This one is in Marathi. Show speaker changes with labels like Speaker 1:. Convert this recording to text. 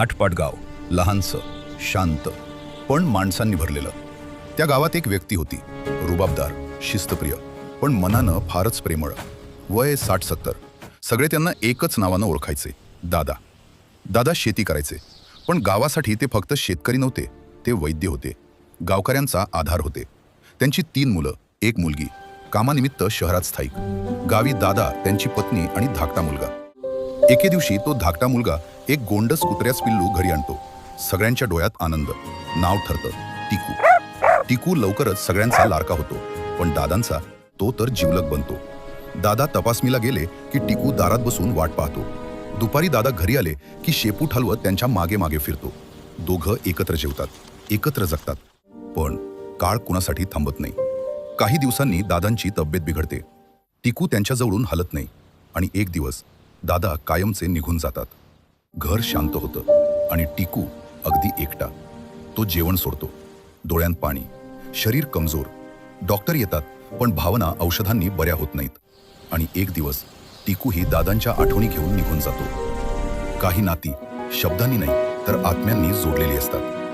Speaker 1: आठपाट गाव लहानसं शांत पण माणसांनी भरलेलं. त्या गावात एक व्यक्ती होती रुबाबदार शिस्तप्रिय पण मनानं फारच प्रेमळ वय साठ सत्तर. सगळे त्यांना एकच नावानं ओळखायचे दादा. दादा शेती करायचे पण गावासाठी ते फक्त शेतकरी नव्हते ते वैद्य होते. गावकऱ्यांचा आधार होते. त्यांची तीन मुलं एक मुलगी. कामानिमित्त शहरात स्थायिक. गावी दादा त्यांची पत्नी आणि धाकटा मुलगा. एके दिवशी तो धाकटा मुलगा एक गोंडस कुत्र्यास पिल्लू घरी आणतो. सगळ्यांच्या डोळ्यात आनंद. नाव ठरतं टिकू टिकू लवकरच सगळ्यांचा लारका होतो. पण दादांचा तो तर जीवलक बनतो. दादा तपासणीला गेले की टिकू दारात बसून वाट पाहतो. दुपारी दादा घरी आले की शेपूट हलवत त्यांच्या मागे मागे फिरतो. दोघं एकत्र जेवतात एकत्र जगतात. पण काळ कुणासाठी थांबत नाही. काही दिवसांनी दादांची तब्येत बिघडते. टिकू त्यांच्याजवळून हलत नाही. आणि एक दिवस दादा कायमचे निघून जातात. घर शांत होतं आणि टिकू अगदी एकटा. तो जेवण सोडतो. डोळ्यांत पाणी. शरीर कमजोर. डॉक्टर येतात पण भावना औषधांनी बऱ्या होत नाहीत. आणि एक दिवस टिकू ही दादांच्या आठवणी घेऊन निघून जातो. काही नाती शब्दांनी नाही तर आत्म्यांनी जोडलेली असतात.